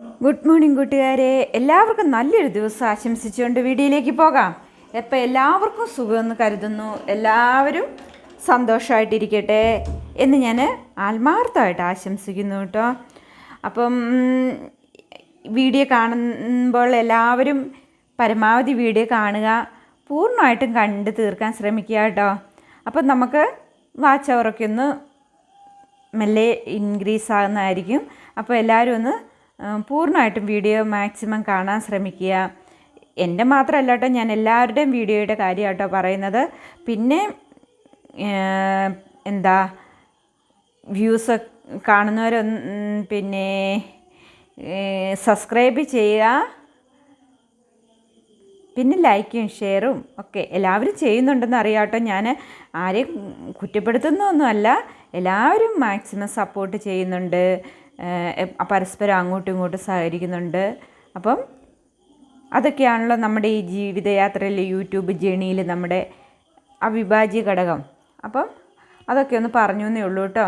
Good morning കൂട്ടുകാരെ. എല്ലാവർക്കും നല്ലൊരു ദിവസം ആശംസിച്ചുകൊണ്ട് വീഡിയോയിലേക്ക് പോകാം. എപ്പോൾ എല്ലാവർക്കും സുഖമെന്ന് കരുതുന്നു. എല്ലാവരും സന്തോഷമായിട്ടിരിക്കട്ടെ എന്ന് ഞാൻ ആത്മാർത്ഥമായിട്ട് ആശംസിക്കുന്നു കേട്ടോ. അപ്പം വീഡിയോ കാണുമ്പോൾ എല്ലാവരും പരമാവധി വീഡിയോ കാണുക പൂർണമായിട്ടും കണ്ട് തീർക്കാൻ ശ്രമിക്കുക കേട്ടോ. അപ്പം നമുക്ക് വാച്ച് അവറൊക്കെ ഒന്ന് മെല്ലെ ഇൻക്രീസ് ആകുന്നതായിരിക്കും അപ്പോൾ എല്ലാവരും ഒന്ന് പൂർണമായിട്ടും വീഡിയോ മാക്സിമം കാണാൻ ശ്രമിക്കുക. എന്റെ മാത്രമല്ല കേട്ടോ ഞാൻ എല്ലാവരുടെയും വീഡിയോയുടെ കാര്യം പറയുന്നത്. പിന്നെ എന്താ വ്യൂസ് കാണുന്നവരൊന്ന് പിന്നെ സബ്സ്ക്രൈബ് ചെയ്യുക. പിന്നെ ലൈക്കും ഷെയറും ഒക്കെ എല്ലാവരും ചെയ്യുന്നുണ്ടെന്ന് അറിയാട്ടോ ഞാൻ. ആരെയും കുറ്റപ്പെടുത്തുന്നൊന്നുമല്ല എല്ലാവരും മാക്സിമം സപ്പോർട്ട് ചെയ്യുന്നുണ്ട്. പരസ്പരം അങ്ങോട്ടും ഇങ്ങോട്ടും സഹകരിക്കുന്നുണ്ട്. അപ്പം അതൊക്കെയാണല്ലോ നമ്മുടെ ഈ ജീവിതയാത്രയിൽ യൂട്യൂബ് ജേണിയിൽ നമ്മുടെ അവിഭാജ്യ ഘടകം. അപ്പം അതൊക്കെ ഒന്ന് പറഞ്ഞു എന്നേ ഉള്ളൂ കേട്ടോ.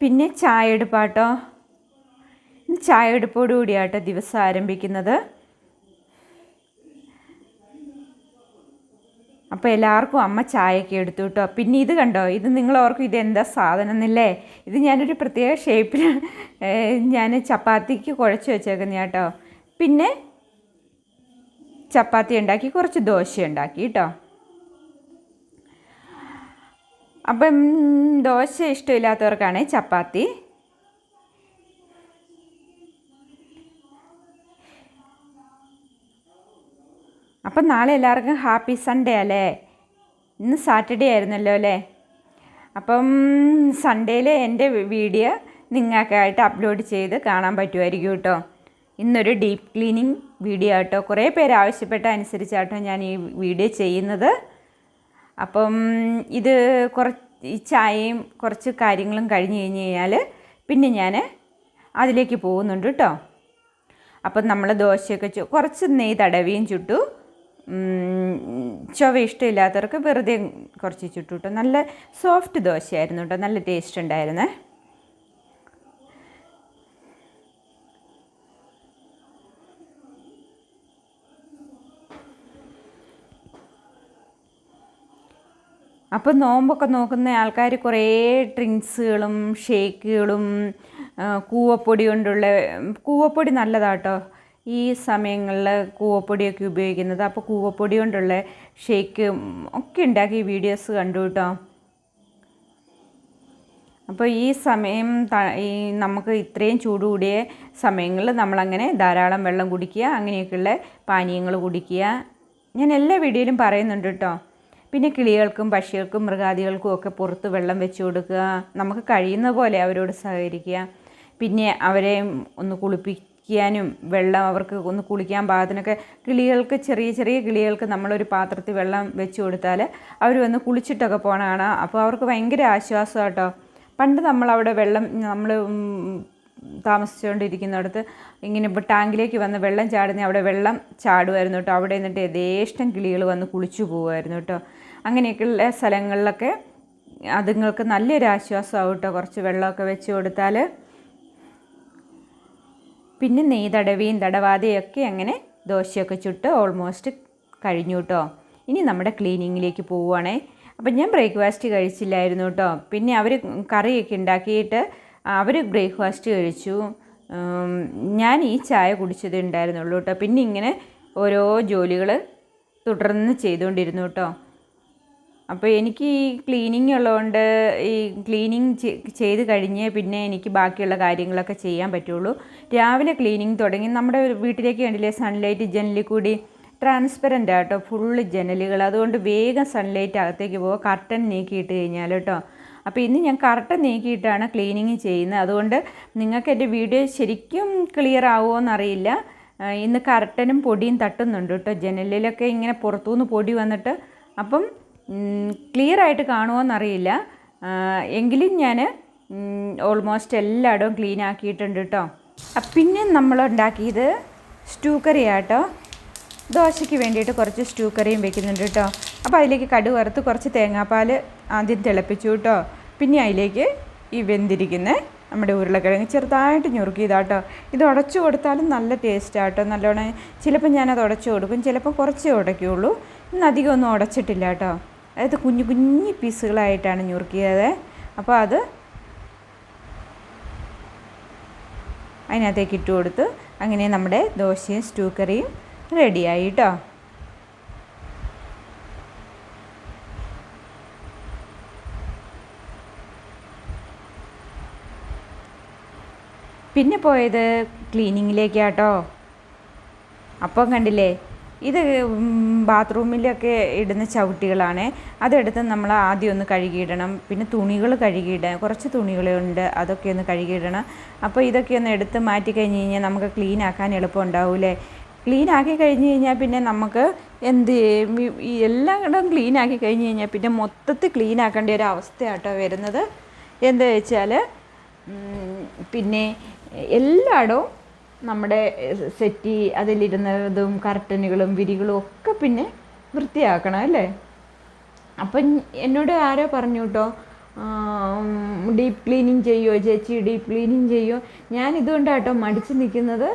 പിന്നെ ചായ എടുപ്പാട്ടോ. ചായ എടുപ്പോടുകൂടിയാട്ടോ ദിവസം ആരംഭിക്കുന്നത്. അപ്പോൾ എല്ലാവർക്കും അമ്മ ചായയൊക്കെ എടുത്തു കേട്ടോ. പിന്നെ ഇത് കണ്ടോ? ഇത് നിങ്ങൾ ഓർക്കും ഇത് എന്താ സാധനം എന്നല്ലേ ഇത് ഞാനൊരു പ്രത്യേക ഷേപ്പിൽ ഞാൻ ചപ്പാത്തിക്ക് കുഴച്ച് വെച്ചേക്കുന്ന കേട്ടോ. പിന്നെ ചപ്പാത്തി ഉണ്ടാക്കി കുറച്ച് ദോശ ഉണ്ടാക്കി കേട്ടോ. അപ്പം ദോശ ഇഷ്ടമില്ലാത്തവർക്കാണ് ചപ്പാത്തി. അപ്പം നാളെ എല്ലാവർക്കും ഹാപ്പി സൺഡേ അല്ലേ? ഇന്ന് സാറ്റർഡേ ആയിരുന്നല്ലോ അല്ലേ? അപ്പം സൺഡേയിൽ എന്റെ വീഡിയോ നിങ്ങൾക്കായിട്ട് അപ്ലോഡ് ചെയ്ത് കാണാൻ പറ്റുമായിരിക്കും കേട്ടോ. ഇന്നൊരു ഡീപ്പ് ക്ലീനിങ് വീഡിയോ ആട്ടോ. കുറേ പേര് ആവശ്യപ്പെട്ട അനുസരിച്ചാട്ടോ ഞാൻ ഈ വീഡിയോ ചെയ്യുന്നത്. അപ്പം ഇത് കുറച്ച് ഈ ചായയും കുറച്ച് കാര്യങ്ങളും കഴിഞ്ഞ് കഴിഞ്ഞ് കഴിഞ്ഞാൽ പിന്നെ ഞാൻ അതിലേക്ക് പോകുന്നുണ്ട് കേട്ടോ. അപ്പം നമ്മൾ ദോശയൊക്കെ കുറച്ച് നെയ്യ് തടവിയും ചുട്ടു. ചൊവ ഇഷ്ടമില്ലാത്തവർക്ക് വെറുതെ കുറച്ച് ചുട്ടുട്ടോ. നല്ല സോഫ്റ്റ് ദോശയായിരുന്നു കേട്ടോ. നല്ല ടേസ്റ്റ് ഉണ്ടായിരുന്നേ. അപ്പോൾ നോമ്പൊക്കെ നോക്കുന്ന ആൾക്കാർ കുറേ ഡ്രിങ്ക്സുകളും ഷേക്കുകളും കൂവപ്പൊടി കൊണ്ടുള്ള കൂവപ്പൊടി നല്ലതാട്ടോ. ഈ സമയങ്ങളിൽ കൂവപ്പൊടിയൊക്കെ ഉപയോഗിക്കുന്നത്. അപ്പോൾ കൂവപ്പൊടി കൊണ്ടുള്ള ഷേക്ക് ഒക്കെ ഉണ്ടാക്കി വീഡിയോസ് കണ്ടു കേട്ടോ. അപ്പോൾ ഈ സമയം ഈ നമുക്ക് ഇത്രയും ചൂട് കൂടിയ സമയങ്ങളിൽ നമ്മളങ്ങനെ ധാരാളം വെള്ളം കുടിക്കുക അങ്ങനെയൊക്കെയുള്ള പാനീയങ്ങൾ കുടിക്കുക. ഞാൻ എല്ലാ വീഡിയോയിലും പറയുന്നുണ്ട് കേട്ടോ. പിന്നെ കിളികൾക്കും പക്ഷികൾക്കും മൃഗാദികൾക്കും ഒക്കെ പുറത്ത് വെള്ളം വെച്ച് കൊടുക്കുക. നമുക്ക് കഴിയുന്ന പോലെ അവരോട് സഹകരിക്കുക. പിന്നെ അവരെ ഒന്ന് കുളിപ്പിക്കാനും വെള്ളം അവർക്ക് ഒന്ന് കുളിക്കാൻ പാകത്തിനൊക്കെ കിളികൾക്ക് ചെറിയ ചെറിയ കിളികൾക്ക് നമ്മളൊരു പാത്രത്തിൽ വെള്ളം വെച്ച് കൊടുത്താൽ അവർ വന്ന് കുളിച്ചിട്ടൊക്കെ പോകണമാണ് കാണാം അപ്പോൾ അവർക്ക് ഭയങ്കര ആശ്വാസം കേട്ടോ. പണ്ട് നമ്മളവിടെ വെള്ളം നമ്മൾ താമസിച്ചുകൊണ്ടിരിക്കുന്നിടത്ത് ഇങ്ങനെ ഇപ്പോൾ ടാങ്കിലേക്ക് വന്ന് വെള്ളം ചാടുന്ന അവിടെ വെള്ളം ചാടുമായിരുന്നു കേട്ടോ. അവിടെ നിന്നിട്ട് യഥേഷ്ടം കിളികൾ വന്ന് കുളിച്ചു പോകുമായിരുന്നു കേട്ടോ. അങ്ങനെയൊക്കെയുള്ള സ്ഥലങ്ങളിലൊക്കെ അതുങ്ങൾക്ക് നല്ലൊരു ആശ്വാസമാവും കേട്ടോ. കുറച്ച് വെള്ളമൊക്കെ വെച്ച് കൊടുത്താൽ പിന്നെ നെയ് തടവിയും തടവാതെയൊക്കെ അങ്ങനെ ദോശയൊക്കെ ചുട്ട് ഓൾമോസ്റ്റ് കഴിഞ്ഞു കേട്ടോ ഇനി നമ്മുടെ ക്ലീനിങ്ങിലേക്ക് പോവുകയാണേ അപ്പം ഞാൻ ബ്രേക്ക്ഫാസ്റ്റ് കഴിച്ചില്ലായിരുന്നു കേട്ടോ പിന്നെ അവർ കറിയൊക്കെ ഉണ്ടാക്കിയിട്ട് അവർ ബ്രേക്ക്ഫാസ്റ്റ് കഴിച്ചു. ഞാൻ ഈ ചായ കുടിച്ചതേ ഉണ്ടായിരുന്നുള്ളൂ കേട്ടോ പിന്നെ ഇങ്ങനെ ഓരോ ജോലികൾ തുടർന്ന് ചെയ്തുകൊണ്ടിരുന്നു കേട്ടോ അപ്പോൾ എനിക്ക് ഈ ക്ലീനിങ് ഉള്ളതുകൊണ്ട് ഈ ക്ലീനിങ് ചെയ്ത് കഴിഞ്ഞ് പിന്നെ എനിക്ക് ബാക്കിയുള്ള കാര്യങ്ങളൊക്കെ ചെയ്യാൻ പറ്റുള്ളൂ. രാവിലെ ക്ലീനിങ് തുടങ്ങി നമ്മുടെ വീട്ടിലേക്ക് കണ്ടില്ലേ സൺലൈറ്റ് ജനലിൽ കൂടി ട്രാൻസ്പെറന്റ് ആട്ടോ ഫുള്ള് ജനലുകൾ. അതുകൊണ്ട് വേഗം സൺലൈറ്റ് അകത്തേക്ക് പോകുക കർട്ടൻ നീക്കിയിട്ട് കഴിഞ്ഞാൽ കേട്ടോ. അപ്പോൾ ഇന്ന് ഞാൻ കർട്ടൻ നീക്കിയിട്ടാണ് ക്ലീനിങ് ചെയ്യുന്നത്. അതുകൊണ്ട് നിങ്ങൾക്ക് എന്റെ വീഡിയോ ശരിക്കും ക്ലിയർ ആവുമോ എന്നറിയില്ല ഇന്ന് കർട്ടനും പൊടിയും തട്ടുന്നുണ്ട് കേട്ടോ. ജനലിലൊക്കെ ഇങ്ങനെ പുറത്തുനിന്ന് പൊടി വന്നിട്ട് അപ്പം ക്ലിയർ ആയിട്ട് കാണുമോയെന്നറിയില്ല എങ്കിലും ഞാൻ ഓൾമോസ്റ്റ് എല്ലായിടവും ക്ലീൻ ആക്കിയിട്ടുണ്ട് കേട്ടോ പിന്നെ നമ്മൾ ഉണ്ടാക്കിയത് സ്റ്റൂ കറിയാട്ടോ ദോശയ്ക്ക് വേണ്ടിയിട്ട് കുറച്ച് സ്റ്റൂ കറിയും വെക്കുന്നുണ്ട് കേട്ടോ അപ്പോൾ അതിലേക്ക് കടു വറുത്ത് കുറച്ച് തേങ്ങാപ്പാൽ ആദ്യം തിളപ്പിച്ചു കേട്ടോ പിന്നെ അതിലേക്ക് ഈ വെന്തിരിക്കുന്ന നമ്മുടെ ഉരുളക്കിഴങ്ങ് ചെറുതായിട്ട് ഞുറുക്കിയതാട്ടോ ഇത് ഉടച്ചു കൊടുത്താലും നല്ല ടേസ്റ്റാട്ടോ നല്ലോണം ചിലപ്പോൾ ഞാനത് ഉടച്ചു കൊടുക്കും ചിലപ്പോൾ കുറച്ചേ ഉടയ്ക്കുള്ളൂ. ഇന്ന് അധികം ഒന്നും ഉടച്ചിട്ടില്ല കേട്ടോ അതായത് കുഞ്ഞു കുഞ്ഞു പീസുകളായിട്ടാണ് ഞുറുക്കിയത്. അപ്പോൾ അത് അതിനകത്തേക്ക് ഇട്ട് കൊടുത്ത് അങ്ങനെ നമ്മുടെ ദോശയും സ്റ്റൂ കറിയും റെഡിയായി കേട്ടോ പിന്നെ പോയത് ക്ലീനിങ്ങിലേക്കാട്ടോ. അപ്പം കണ്ടില്ലേ? ഇത് ബാത്റൂമിലൊക്കെ ഇടുന്ന ചവിട്ടികളാണ്. അതെടുത്ത് നമ്മൾ ആദ്യം ഒന്ന് കഴുകിയിടണം. പിന്നെ തുണികൾ കഴുകിയിടാൻ കുറച്ച് തുണികളുണ്ട് അതൊക്കെ ഒന്ന് കഴുകിയിടണം. അപ്പോൾ ഇതൊക്കെ ഒന്ന് എടുത്ത് മാറ്റി കഴിഞ്ഞ് കഴിഞ്ഞാൽ നമുക്ക് ക്ലീൻ ആക്കാൻ എളുപ്പം ഉണ്ടാവൂലേ ക്ലീൻ ആക്കി കഴിഞ്ഞ് കഴിഞ്ഞാൽ പിന്നെ നമുക്ക് എന്ത് ചെയ്യും? ഈ- ഈ എല്ലാം ഇടം ക്ലീൻ ആക്കി കഴിഞ്ഞ് കഴിഞ്ഞാൽ പിന്നെ മൊത്തത്തിൽ ക്ലീൻ ആക്കേണ്ട ഒരു അവസ്ഥയാട്ടോ വരുന്നത്. എന്താ വെച്ചാൽ പിന്നെ എല്ലായിടവും നമ്മുടെ സെറ്റി അതിലിരുന്നതും കർട്ടനുകളും വിരികളും ഒക്കെ പിന്നെ വൃത്തിയാക്കണം അല്ലേ? അപ്പം എന്നോട് ആരോ പറഞ്ഞു കേട്ടോ ഡീപ്പ് ക്ലീനിങ് ചെയ്യുമോ ചേച്ചി? ഡീപ്പ് ക്ലീനിങ് ചെയ്യുമോ ഞാൻ ഇതുകൊണ്ടാട്ടോ മടിച്ച് നിൽക്കുന്നത്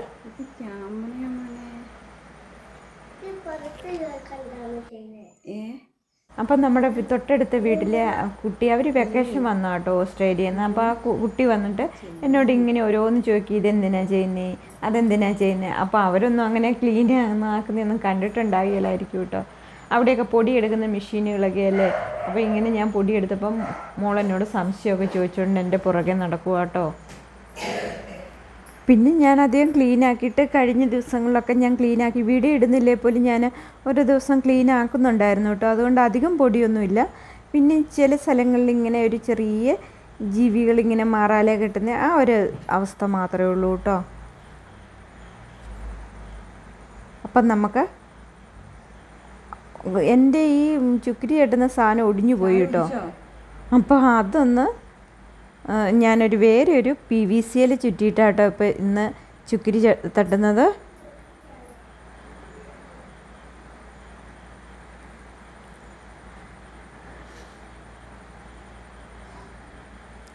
അപ്പം നമ്മുടെ തൊട്ടടുത്ത വീട്ടിലെ കുട്ടി അവർ വെക്കേഷൻ വന്നു കേട്ടോ ഓസ്ട്രേലിയയിൽ നിന്ന്. അപ്പോൾ ആ കുട്ടി വന്നിട്ട് എന്നോട് ഇങ്ങനെ ഓരോന്ന് ചോദിക്കും ഇതെന്തിനാ ചെയ്യുന്നേ? അതെന്തിനാ ചെയ്യുന്നേ? അപ്പോൾ അവരൊന്നും അങ്ങനെ ക്ലീൻ ആക്കുന്നതൊന്നും കണ്ടിട്ടുണ്ടാകില്ലായിരിക്കും കേട്ടോ. അവിടെയൊക്കെ പൊടിയെടുക്കുന്ന മെഷീനുകളൊക്കെ അല്ലേ? അപ്പോൾ ഇങ്ങനെ ഞാൻ പൊടിയെടുത്തപ്പം മോളെന്നോട് സംശയമൊക്കെ ചോദിച്ചുകൊണ്ട് എന്റെ പുറകെ നടക്കുക കേട്ടോ. പിന്നെ ഞാൻ അധികം ക്ലീൻ ആക്കിയിട്ട് കഴിഞ്ഞ ദിവസങ്ങളിലൊക്കെ ഞാൻ ക്ലീൻ ആക്കി. വീഡിയോ ഇടുന്നില്ലേ പോലും ഞാൻ ഓരോ ദിവസം ക്ലീൻ ആക്കുന്നുണ്ടായിരുന്നു കേട്ടോ. അതുകൊണ്ട് അധികം പൊടിയൊന്നുമില്ല. പിന്നെ ചില സ്ഥലങ്ങളിൽ ഇങ്ങനെ ഒരു ചെറിയ ജീവികളിങ്ങനെ മാറാലേ കിട്ടുന്ന ആ ഒരു അവസ്ഥ മാത്രമേ ഉള്ളൂ കേട്ടോ. അപ്പം നമുക്ക് എന്റെ ഈ ചുക്കിരി കെട്ടുന്ന സാധനം ഒടിഞ്ഞു പോയി കേട്ടോ. അപ്പോൾ അതൊന്ന് ഞാനൊരു വേറെ ഒരു പി വി സിയിൽ ചുറ്റിയിട്ടാട്ടോ ഇപ്പോൾ ഇന്ന് ചുക്കിരി തട്ടുന്നത്.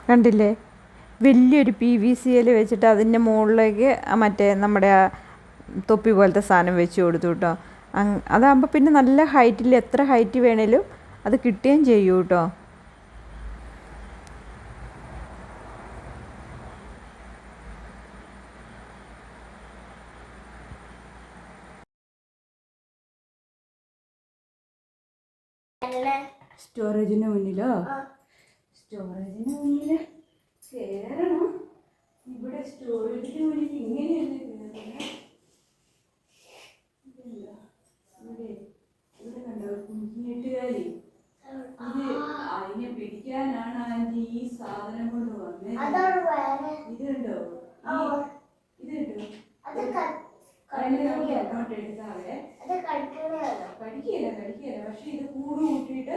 കണ്ടില്ലേ? വലിയൊരു പി വി സി എൽ വെച്ചിട്ട് അതിന്റെ മുകളിലേക്ക് മറ്റേ നമ്മുടെ ആ തൊപ്പി പോലത്തെ സാധനം വെച്ച് കൊടുത്തു കേട്ടോ അതാകുമ്പോൾ പിന്നെ നല്ല ഹൈറ്റിൽ എത്ര ഹൈറ്റ് വേണേലും അത് കിട്ടുകയും ചെയ്യൂ കേട്ടോ സ്റ്റോറേജിന് മുന്നിലോ? സ്റ്റോറേജിന് മുന്നിൽ ചേരണം ഇവിടെ സ്റ്റോറേജിന് മുന്നിൽ ഇങ്ങനെയല്ല? ഇവിടെ ഇവിടെ കണ്ടോ? കുഞ്ഞിട്ടുകാരി ഇത് അതിനെ പിടിക്കാനാണ് ആന്റി ഈ സാധനം കൊണ്ട് വന്നത് ഇതുണ്ടോ? ഇതുണ്ടോ? അങ്ങോട്ട് എടുത്താവേ കടിക്കുകയില്ല കടിക്കുകയില്ല പക്ഷെ ഇത് കൂട് കൂട്ടിയിട്ട്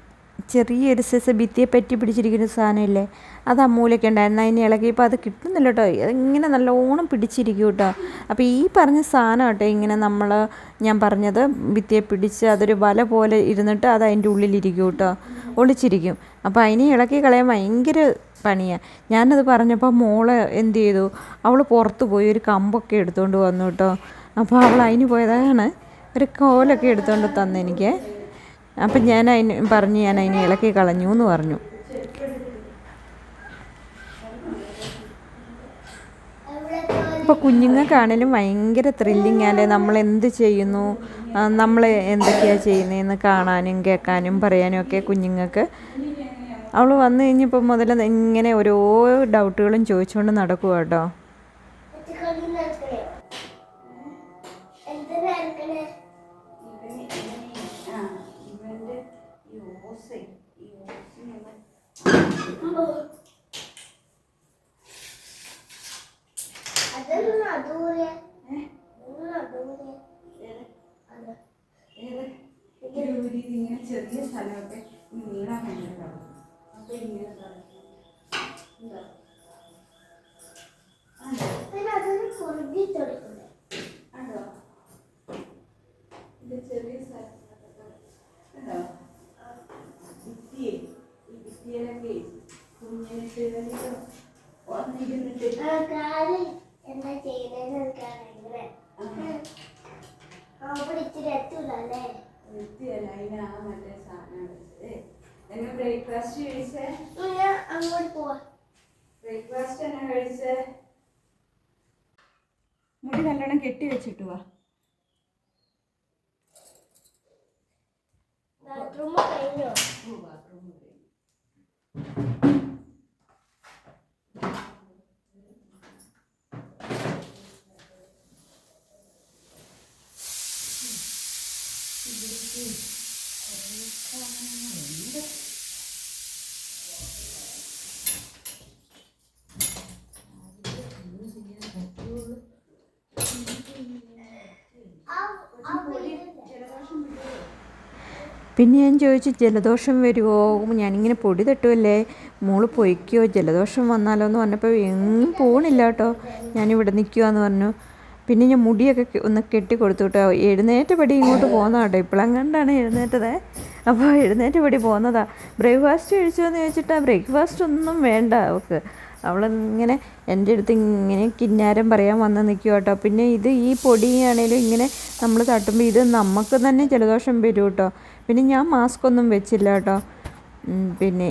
ചെറിയൊരു സൈസ് ഭിത്തിയെ പറ്റി പിടിച്ചിരിക്കുന്ന സാധനമില്ലേ? അത് അമ്മൂലൊക്കെ ഉണ്ടായിരുന്നു. അതിന് ഇളകിയപ്പോൾ അത് കിട്ടുന്നില്ല കേട്ടോ. ഇങ്ങനെ നല്ലോണം പിടിച്ചിരിക്കും കേട്ടോ. അപ്പോൾ ഈ പറഞ്ഞ സാധനം കേട്ടോ ഇങ്ങനെ നമ്മൾ ഞാൻ പറഞ്ഞത് ഭിത്തിയെ പിടിച്ച് അതൊരു വല പോലെ ഇരുന്നിട്ട് അത് അതിന്റെ ഉള്ളിലിരിക്കും കേട്ടോ. ഒളിച്ചിരിക്കും. അപ്പോൾ അതിനെ ഇളക്കി കളയാൻ ഭയങ്കര പണിയാണ് ഞാനത് പറഞ്ഞപ്പോൾ മോൾ എന്ത് ചെയ്തു? അവൾ പുറത്ത് പോയി ഒരു കമ്പൊക്കെ എടുത്തുകൊണ്ട് വന്നു കേട്ടോ. അപ്പോൾ അവൾ അതിന് പോയതാണ്. ഒരു കോലൊക്കെ എടുത്തുകൊണ്ട് തന്നെനിക്ക്. അപ്പം ഞാൻ അതിന് പറഞ്ഞ് ഞാൻ അതിനെ ഇളക്കി കളഞ്ഞു എന്ന് പറഞ്ഞു. അപ്പോൾ കുഞ്ഞുങ്ങൾക്കാണേലും ഭയങ്കര ത്രില്ലിങ് അല്ലേ? നമ്മൾ എന്ത് ചെയ്യുന്നു? നമ്മൾ എന്തൊക്കെയാണ് ചെയ്യുന്നതെന്ന് കാണാനും കേൾക്കാനും പറയാനും ഒക്കെ കുഞ്ഞുങ്ങൾക്ക്. അവൾ വന്നു കഴിഞ്ഞപ്പോൾ മുതൽ ഇങ്ങനെ ഓരോ ഡൗട്ടുകളും ചോദിച്ചുകൊണ്ട് നടക്കുക കേട്ടോ ഇങ്ങനെ ചെറിയ സ്ഥലമൊക്കെ നീളാൻ ഭയങ്കര അപ്പോൾ ഇങ്ങനെ ചെറിയ എന്താ ചെയ്യുന്നതെന്ന് എനിക്കറിയില്ലേ അവിടെ ഇച്ചിരി എത്തൂല അല്ലേ ബ്രേക്ക്ഫാസ്റ്റ് കഴിച്ചേ അങ്ങോട്ട് പോവാ ബ്രേക്ക്ഫാസ്റ്റ് എന്നാ കഴിച്ചേ മുടി നല്ലോണം കെട്ടി വെച്ചിട്ട് വാ ബാത്റൂം കഴിഞ്ഞോ. ആ ആ പിന്നെ ഞാൻ ചോദിച്ചു ജലദോഷം വരുമോ ഞാനിങ്ങനെ പൊടി തട്ടുമല്ലേ മോൾ പൊയ്ക്കോ ജലദോഷം വന്നാലോ? എന്ന് പറഞ്ഞപ്പോൾ എങ്ങും പോണില്ല കേട്ടോ. ഞാനിവിടെ നിൽക്കുവാന്ന് പറഞ്ഞു. പിന്നെ ഞാൻ മുടിയൊക്കെ ഒന്ന് കെട്ടി കൊടുത്തു കേട്ടോ. എഴുന്നേറ്റ പടി ഇങ്ങോട്ട് പോകുന്ന കേട്ടോ. ഇപ്പോഴങ്ങണ്ടാണ് എഴുന്നേറ്റത്. അപ്പോൾ എഴുന്നേറ്റ പടി പോകുന്നതാ. ബ്രേക്ക്ഫാസ്റ്റ് കഴിച്ചോ എന്ന് ചോദിച്ചിട്ടാ ബ്രേക്ക്ഫാസ്റ്റ് ഒന്നും വേണ്ട അവൾക്ക് അവളിങ്ങനെ എന്റെ അടുത്ത് ഇങ്ങനെ കിന്നാരം പറയാൻ വന്ന് നിൽക്കുക കേട്ടോ പിന്നെ ഇത് ഈ പൊടിയാണേലും ഇങ്ങനെ നമ്മൾ തട്ടുമ്പോൾ ഇത് നമുക്ക് തന്നെ ജലദോഷം വരും കേട്ടോ പിന്നെ ഞാൻ മാസ്ക് ഒന്നും വെച്ചില്ല കേട്ടോ പിന്നെ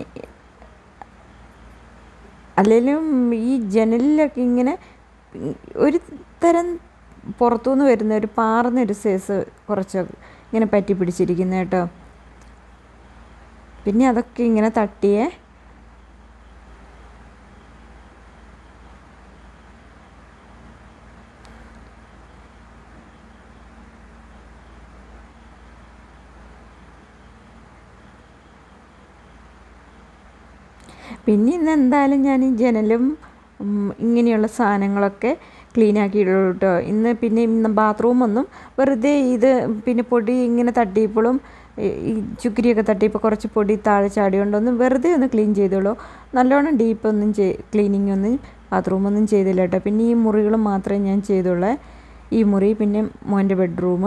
അല്ലെങ്കിലും ഈ ജനലിലൊക്കെ ഇങ്ങനെ ഒരു തരം പുറത്തുനിന്ന് വരുന്ന ഒരു പാറുന്ന ഒരു സൈസ് കുറച്ച് ഇങ്ങനെ പറ്റി പിടിച്ചിരിക്കുന്നത് കേട്ടോ പിന്നെ അതൊക്കെ ഇങ്ങനെ തട്ടിയേ പിന്നെ ഇന്ന് എന്തായാലും ഞാൻ ജനലും ഇങ്ങനെയുള്ള സാധനങ്ങളൊക്കെ ക്ലീൻ ആക്കിയിട്ടുള്ളൂ കേട്ടോ. ഇന്ന് പിന്നെ ഇന്ന് ബാത്റൂമൊന്നും വെറുതെ ഇത് പിന്നെ പൊടി ഇങ്ങനെ തട്ടിയപ്പോഴും ഈ- ചുക്കിരിയൊക്കെ തട്ടിയപ്പോൾ കുറച്ച് പൊടി താഴെ ചാടിയോണ്ടൊന്നും വെറുതെ ഒന്ന് ക്ലീൻ ചെയ്തോളൂ. നല്ലോണം ഡീപ്പൊന്നും ചെയ് ക്ലീനിങ് ഒന്നും ബാത്റൂമൊന്നും ചെയ്തില്ല കേട്ടോ. പിന്നെ ഈ മുറികൾ മാത്രമേ ഞാൻ ചെയ്തുള്ളൂ. ഈ മുറി പിന്നെ മോന്റെ ബെഡ്റൂം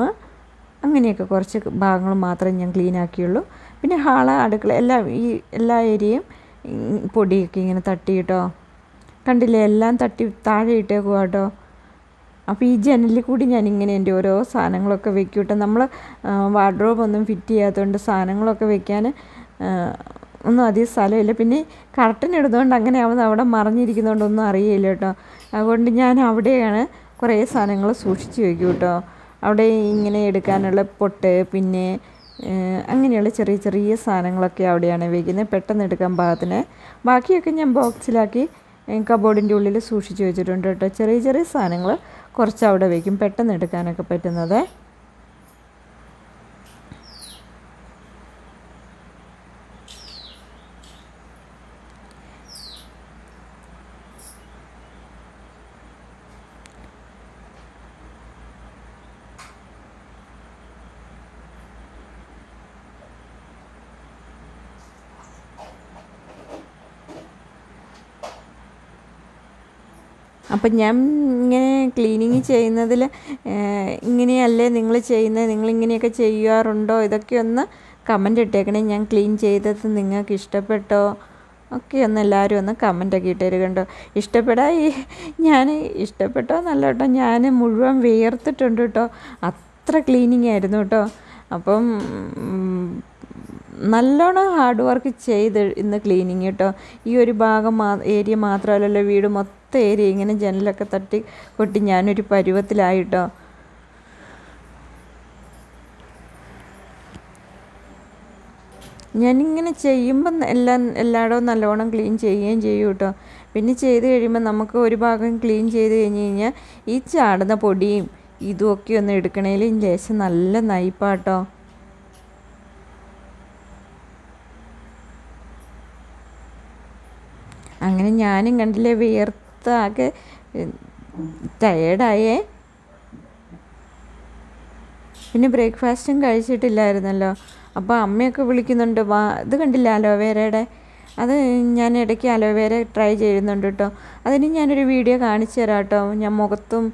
അങ്ങനെയൊക്കെ കുറച്ച് ഭാഗങ്ങൾ മാത്രമേ ഞാൻ ക്ലീൻ ആക്കിയുള്ളൂ. പിന്നെ ഹാൾ അടുക്കള എല്ലാ ഈ എല്ലാ ഏരിയയും പൊടിയൊക്കെ ഇങ്ങനെ തട്ടി കേട്ടോ കണ്ടില്ലേ? എല്ലാം തട്ടി താഴെ ഇട്ടേക്കുക കേട്ടോ. അപ്പോൾ ഈ ജനലിൽ കൂടി ഞാൻ ഇങ്ങനെ എന്റെ ഓരോ സാധനങ്ങളൊക്കെ വെക്കും കേട്ടോ നമ്മൾ വാർഡ്രോബ് ഒന്നും ഫിറ്റ് ചെയ്യാത്തതുകൊണ്ട് സാധനങ്ങളൊക്കെ വെക്കാൻ ഒന്നും അധികം സ്ഥലമില്ല. പിന്നെ കർട്ടൻ ഇടുന്നതുകൊണ്ട് അങ്ങനെ ആവുന്ന അവിടെ മറിഞ്ഞിരിക്കുന്നതുകൊണ്ടൊന്നും അറിയില്ല കേട്ടോ. അതുകൊണ്ട് ഞാൻ അവിടെയാണ് കുറേ സാധനങ്ങൾ സൂക്ഷിച്ച് വെക്കും കേട്ടോ അവിടെ ഇങ്ങനെ എടുക്കാനുള്ള പൊട്ട് പിന്നെ അങ്ങനെയുള്ള ചെറിയ ചെറിയ സാധനങ്ങളൊക്കെ അവിടെയാണ് വെക്കുന്നത് പെട്ടെന്ന് എടുക്കാൻ പാകത്തിന്. ബാക്കിയൊക്കെ ഞാൻ ബോക്സിലാക്കി കബോർഡിന്റെ ഉള്ളിൽ സൂക്ഷിച്ച് വെച്ചിട്ടുണ്ട് കേട്ടോ. ചെറിയ ചെറിയ സാധനങ്ങൾ കുറച്ച് അവിടെ വയ്ക്കും പെട്ടെന്ന് എടുക്കാനൊക്കെ പറ്റുന്നത്. അപ്പം ഞാൻ ഇങ്ങനെ ക്ലീനിങ് ചെയ്യുന്നതിൽ ഇങ്ങനെയല്ലേ നിങ്ങൾ ചെയ്യുന്നത് നിങ്ങളിങ്ങനെയൊക്കെ ചെയ്യാറുണ്ടോ? ഇതൊക്കെ ഒന്ന് കമന്റ് ഇട്ടേക്കണേ. ഞാൻ ക്ലീൻ ചെയ്തത് നിങ്ങൾക്ക് ഇഷ്ടപ്പെട്ടോ? ഒക്കെ ഒന്ന് എല്ലാവരും ഒന്ന് കമന്റൊക്കെ ഇട്ടേര് കണ്ടോ? ഇഷ്ടപ്പെടാ ഈ ഞാൻ ഇഷ്ടപ്പെട്ടോ നല്ല കേട്ടോ. ഞാൻ മുഴുവൻ വിയർത്തിട്ടുണ്ട് കേട്ടോ. അത്ര ക്ലീനിങ് ആയിരുന്നു കേട്ടോ. അപ്പം നല്ലോണം ഹാർഡ് വർക്ക് ചെയ്ത് ഇന്ന് ക്ലീനിങ് കേട്ടോ. ഈ ഒരു ഭാഗം മാ ഏരിയ മാത്രമല്ലല്ലോ വീട് മൊത്തം ഏരിയ ഇങ്ങനെ ജനലൊക്കെ തട്ടി കൊട്ടി ഞാനൊരു പരുവത്തിലായിട്ടോ. ഞാനിങ്ങനെ ചെയ്യുമ്പം എല്ലാം എല്ലായിടവും നല്ലോണം ക്ലീൻ ചെയ്യുകയും ചെയ്യും കേട്ടോ. പിന്നെ ചെയ്ത് കഴിയുമ്പോൾ നമുക്ക് ഒരു ഭാഗം ക്ലീൻ ചെയ്ത് കഴിഞ്ഞ് കഴിഞ്ഞാൽ ഈ ചാടുന്ന പൊടിയും ഇതുമൊക്കെ ഒന്ന് എടുക്കണേൽ ലേശം നല്ല നയിപ്പാട്ടോ അങ്ങനെ ഞാനും കണ്ടില്ലേ വിയർത്താകെ ടയേർഡായേ പിന്നെ ബ്രേക്ക്ഫാസ്റ്റും കഴിച്ചിട്ടില്ലായിരുന്നല്ലോ. അപ്പോൾ അമ്മയൊക്കെ വിളിക്കുന്നുണ്ട് വാ ഇത് കണ്ടില്ല അലോവേരയുടെ അത് ഞാൻ ഇടയ്ക്ക് അലോവേര ട്രൈ ചെയ്യുന്നുണ്ട് കേട്ടോ അതിന് ഞാനൊരു വീഡിയോ കാണിച്ചു തരാം കേട്ടോ ഞാൻ മുഖത്തും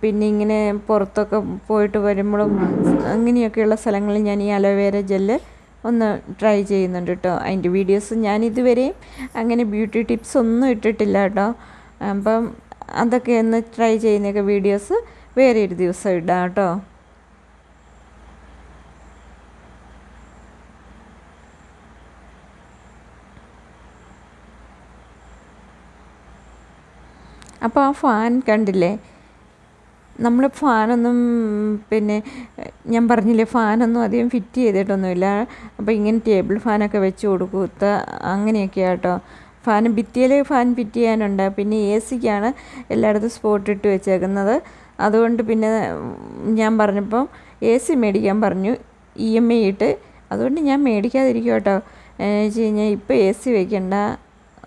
പിന്നെ ഇങ്ങനെ പുറത്തൊക്കെ പോയിട്ട് വരുമ്പോഴും അങ്ങനെയൊക്കെയുള്ള സ്ഥലങ്ങളിൽ ഞാൻ ഈ അലോവേര ജെല്ല് ഒന്ന് ട്രൈ ചെയ്യുന്നുണ്ട് കേട്ടോ അതിന്റെ വീഡിയോസ് ഞാൻ ഇതുവരെയും അങ്ങനെ ബ്യൂട്ടി ടിപ്സ് ഒന്നും ഇട്ടിട്ടില്ല കേട്ടോ അപ്പം അതൊക്കെ ഒന്ന് ട്രൈ ചെയ്യുന്നൊക്കെ വീഡിയോസ് വേറെ ഒരു ദിവസം ഇടാം കേട്ടോ. അപ്പോൾ ആ ഫാൻ കണ്ടില്ലേ? നമ്മൾ ഫാനൊന്നും പിന്നെ ഞാൻ പറഞ്ഞില്ലേ ഫാനൊന്നും അധികം ഫിറ്റ് ചെയ്തിട്ടൊന്നുമില്ല. അപ്പോൾ ഇങ്ങനെ ടേബിൾ ഫാനൊക്കെ വെച്ച് കൊടുക്കൂത്ത അങ്ങനെയൊക്കെയാണ് കേട്ടോ. ഫാൻ ഭിത്തിയിൽ ഫാൻ ഫിറ്റ് ചെയ്യാനുണ്ട്. പിന്നെ എ സിക്കാണ് എല്ലായിടത്തും സ്പോട്ട് ഇട്ട് വെച്ചേക്കുന്നത്. അതുകൊണ്ട് പിന്നെ ഞാൻ പറഞ്ഞപ്പം എ സി മേടിക്കാൻ പറഞ്ഞു. ഇ എം ഐ ഇട്ട്. അതുകൊണ്ട് ഞാൻ മേടിക്കാതിരിക്കും കേട്ടോ വെച്ച് കഴിഞ്ഞാൽ ഇപ്പോൾ എ സി വെക്കണ്ട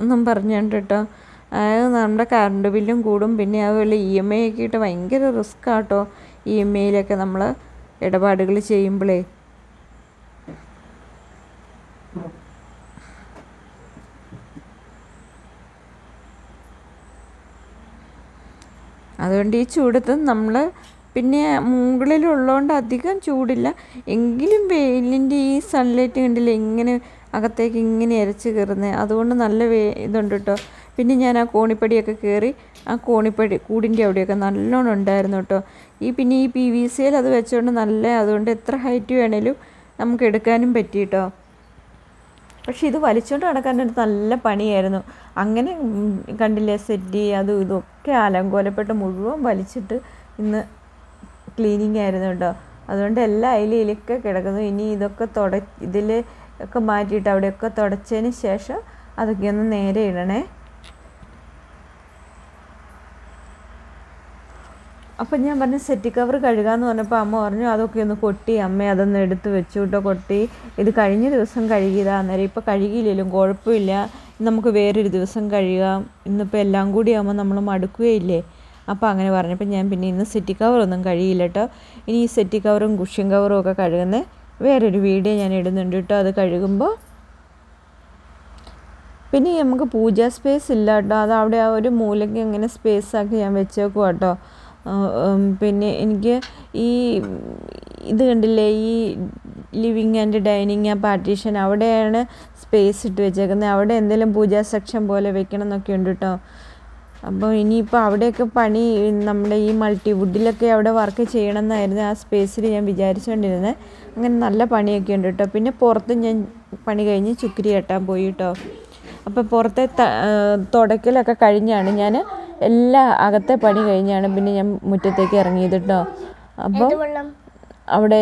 എന്നും പറഞ്ഞുകൊണ്ട് കേട്ടോ അതായത് നമ്മുടെ കറണ്ട് ബില്ലും കൂടും. പിന്നെ അതുപോലെ ഇ എം ഐ ഒക്കെ ഇട്ട് ഭയങ്കര റിസ്ക് ആട്ടോ ഇ എം ഐയിലൊക്കെ നമ്മൾ ഇടപാടുകൾ ചെയ്യുമ്പോഴേ അതുകൊണ്ട് ഈ ചൂടത്ത് നമ്മൾ പിന്നെ മുകളിലുള്ളതുകൊണ്ട് അധികം ചൂടില്ല. എങ്കിലും വെയിലിന്റെ ഈ സൺലൈറ്റ് കണ്ടില്ല ഇങ്ങനെ അകത്തേക്ക് ഇങ്ങനെ ഇരച്ച് കയറുന്നത് അതുകൊണ്ട് നല്ല വേ ഇതുണ്ട് കേട്ടോ പിന്നെ ഞാൻ ആ കോണിപ്പടിയൊക്കെ കയറി ആ കോണിപ്പടി കൂടിന്റെ അവിടെയൊക്കെ നല്ലോണം ഉണ്ടായിരുന്നു കേട്ടോ ഈ പിന്നെ ഈ പി വി സിയിൽ അത് വെച്ചുകൊണ്ട് നല്ല അതുകൊണ്ട് എത്ര ഹൈറ്റ് വേണേലും നമുക്ക് എടുക്കാനും പറ്റി കേട്ടോ പക്ഷെ ഇത് വലിച്ചുകൊണ്ട് നടക്കാൻ ഒരു നല്ല പണിയായിരുന്നു. അങ്ങനെ കണ്ടില്ലേ സെറ്റി അതും ഇതൊക്കെ അലങ്കോലപ്പെട്ട് മുഴുവൻ വലിച്ചിട്ട് ഇന്ന് ക്ലീനിങ് ആയിരുന്നു കേട്ടോ. അതുകൊണ്ട് എല്ലാ അതിലൊക്കെ കിടക്കുന്നു. ഇനി ഇതൊക്കെ തുട ഇതിൽ ഒക്കെ മാറ്റിയിട്ട് അവിടെയൊക്കെ തുടച്ചതിന് ശേഷം അതൊക്കെ ഒന്ന് നേരെ ഇടണേ. അപ്പം ഞാൻ പറഞ്ഞു സെറ്റ് കവർ കഴുകാന്ന് പറഞ്ഞപ്പോൾ അമ്മ പറഞ്ഞു അതൊക്കെ ഒന്ന് കൊട്ടി അമ്മ അതൊന്ന് എടുത്ത് വെച്ചു കേട്ടോ കൊട്ടി. ഇത് കഴിഞ്ഞ ദിവസം കഴുകിയതാ അന്നേരം ഇപ്പോൾ കഴുകിയില്ലെങ്കിലും കുഴപ്പമില്ല നമുക്ക് വേറൊരു ദിവസം കഴുകാം. ഇന്നിപ്പോൾ എല്ലാം കൂടി ആകുമ്പോൾ നമ്മൾ മടുക്കുകയില്ലേ? അപ്പോൾ അങ്ങനെ പറഞ്ഞപ്പോൾ ഞാൻ പിന്നെ ഇന്ന് സെറ്റി കവറൊന്നും കഴിയില്ല കേട്ടോ ഇനി ഈ സെറ്റി കവറും കുഷ്യൻ കവറും ഒക്കെ കഴുകുന്ന വേറൊരു വീഡിയോ ഞാൻ ഇടുന്നുണ്ട് കേട്ടോ അത് കഴുകുമ്പോൾ പിന്നെ നമുക്ക് പൂജാ സ്പേസ് ഇല്ല കേട്ടോ അത് അവിടെ ആ ഒരു മൂലയ്ക്ക് ഇങ്ങനെ സ്പേസ് ആക്കി ഞാൻ വെച്ചേക്കും കേട്ടോ പിന്നെ എനിക്ക് ഈ ഇത് കണ്ടില്ലേ ഈ ലിവിങ് ആൻഡ് ഡൈനിങ് ആ പാർട്ടീഷൻ അവിടെയാണ് സ്പേസ് ഇട്ട് വെച്ചേക്കുന്നത്. അവിടെ എന്തെങ്കിലും പൂജാ സെക്ഷൻ പോലെ വെക്കണം എന്നൊക്കെ ഉണ്ട് കേട്ടോ അപ്പോൾ ഇനിയിപ്പോൾ അവിടെയൊക്കെ പണി നമ്മുടെ ഈ മൾട്ടി വുഡിലൊക്കെ അവിടെ വർക്ക് ചെയ്യണം എന്നായിരുന്നു ആ സ്പേസിൽ ഞാൻ വിചാരിച്ചുകൊണ്ടിരുന്നത് അങ്ങനെ നല്ല പണിയൊക്കെ ഉണ്ട് കേട്ടോ പിന്നെ പുറത്ത് ഞാൻ പണി കഴിഞ്ഞ് ചുക്കിരി കെട്ടാൻ പോയി കേട്ടോ അപ്പോൾ പുറത്തെ തുടക്കലൊക്കെ കഴിഞ്ഞാണ് ഞാൻ എല്ലാ അകത്തെ പണി കഴിഞ്ഞാണ് പിന്നെ ഞാൻ മുറ്റത്തേക്ക് ഇറങ്ങിയത് കേട്ടോ അപ്പോൾ അവിടെ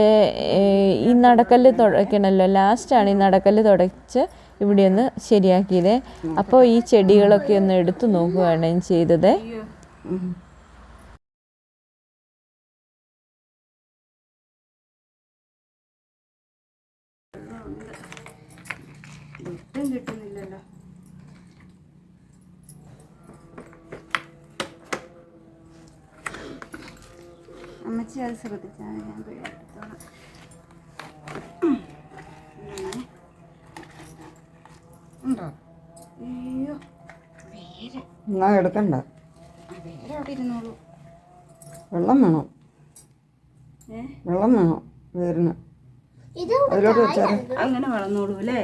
ഈ നടക്കല്ല് തുടയ്ക്കണമല്ലോ ലാസ്റ്റാണ് ഈ നടക്കല്ല് തുടച്ച് ഇവിടെ ഒന്ന് ശരിയാക്കിയത്. അപ്പോൾ ഈ ചെടികളൊക്കെ ഒന്ന് എടുത്തു നോക്കുകയാണ് ഞാൻ ചെയ്തത്. കിട്ടുന്നില്ലല്ലോ. അമ്മച്ചി അത് ശ്രദ്ധിച്ചാൽ ഞാൻ ഉം. ഉണ്ടോ? അയ്യോ വേര്. എന്നാ എടുക്കണ്ട. വേര് അവിടെ ഇരുന്നോളൂ. വെള്ളം വേണം. വെള്ളം വേണം വേരിന്. ഇത് അതിലോട്ട് വെച്ചാൽ അങ്ങനെ വളർന്നോളൂ അല്ലേ?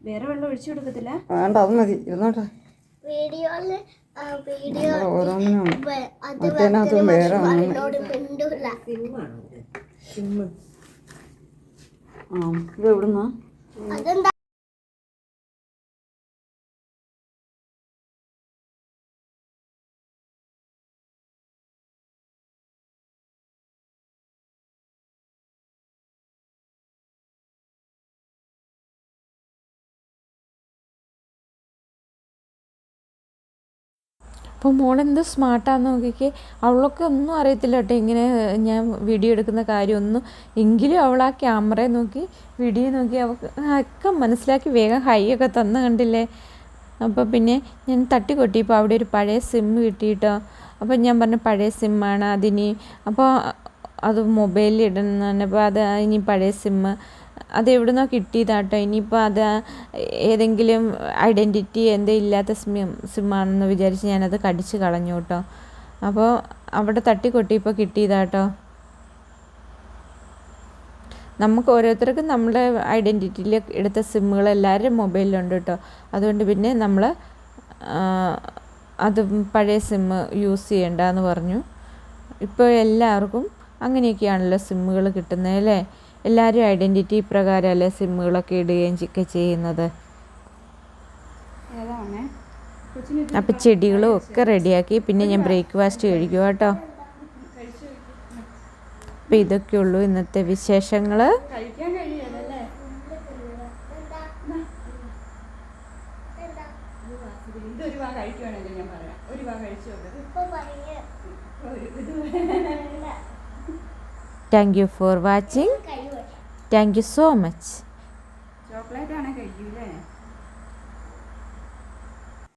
വേറെ വെള്ളം ഒഴിച്ചു കൊടുക്കത്തില്ല? വേണ്ട അത് മതി. ഇരുന്നോട്ടെ. വീഡിയോയിൽ വീഡിയോ ഇവിടെ ഓരോന്നിനും മറ്റേനകത്തും വേറെ ആ ഇത് എവിടുന്നാ? അപ്പോൾ മോളെന്ത് സ്മാർട്ടാന്ന് നോക്കിക്കേ അവളൊക്കെ ഒന്നും അറിയത്തില്ല കേട്ടോ ഇങ്ങനെ ഞാൻ വീഡിയോ എടുക്കുന്ന കാര്യമൊന്നും. എങ്കിലും അവൾ ആ ക്യാമറയെ നോക്കി വീഡിയോ നോക്കി അവൾക്ക് ഒക്കെ മനസ്സിലാക്കി വേഗം ഹൈ ഒക്കെ തന്ന കണ്ടില്ലേ. അപ്പോൾ പിന്നെ ഞാൻ തട്ടി കൊട്ടിയപ്പോൾ അവിടെ ഒരു പഴയ സിം കിട്ടിയിട്ടോ. അപ്പോൾ ഞാൻ പറഞ്ഞു പഴയ സിമ്മാണ് അതിനി. അപ്പോൾ അത് മൊബൈലിൽ ഇടുന്നപ്പോൾ അത് ഇനി പഴയ സിമ്മ്. അത് എവിടുന്നോ കിട്ടിയതാട്ടോ. ഇനിയിപ്പോൾ അത് ഏതെങ്കിലും ഐഡന്റിറ്റി എന്തേ ഇല്ലാത്ത സിം സിമ്മാണെന്ന് വിചാരിച്ച് ഞാനത് കടിച്ച് കളഞ്ഞു കേട്ടോ. അപ്പോൾ അവിടെ തട്ടിക്കൊട്ടിയപ്പോൾ കിട്ടിയതാട്ടോ. നമുക്ക് ഓരോരുത്തർക്കും നമ്മുടെ ഐഡന്റിറ്റിയിൽ എടുത്ത സിമ്മുകൾ എല്ലാവരും മൊബൈലിലുണ്ട് കേട്ടോ. അതുകൊണ്ട് പിന്നെ നമ്മൾ അത് പഴയ സിമ്മ് യൂസ് ചെയ്യണ്ടെന്ന് പറഞ്ഞു. ഇപ്പോൾ എല്ലാവർക്കും അങ്ങനെയൊക്കെയാണല്ലോ സിമ്മുകൾ കിട്ടുന്നത് അല്ലേ? എല്ലാവരും ഐഡന്റിറ്റി പ്രകാരമല്ലേ സിമ്മുകളൊക്കെ ഇടുകയും ഒക്കെ ചെയ്യുന്നത്? അപ്പം ചെടികളും ഒക്കെ റെഡിയാക്കി പിന്നെ ഞാൻ ബ്രേക്ക്ഫാസ്റ്റ് കഴിക്കും കേട്ടോ. ഇതൊക്കെ ഇതൊക്കെയുള്ളൂ ഇന്നത്തെ വിശേഷങ്ങൾ കഴിക്കാൻ കഴിയല്ലേ ഇതൊരു വാ കഴിക്കുവാണെങ്കിൽ ഞാൻ പറയാം. ഒരു വാ കഴിച്ചു thank you for watching. Thank you so much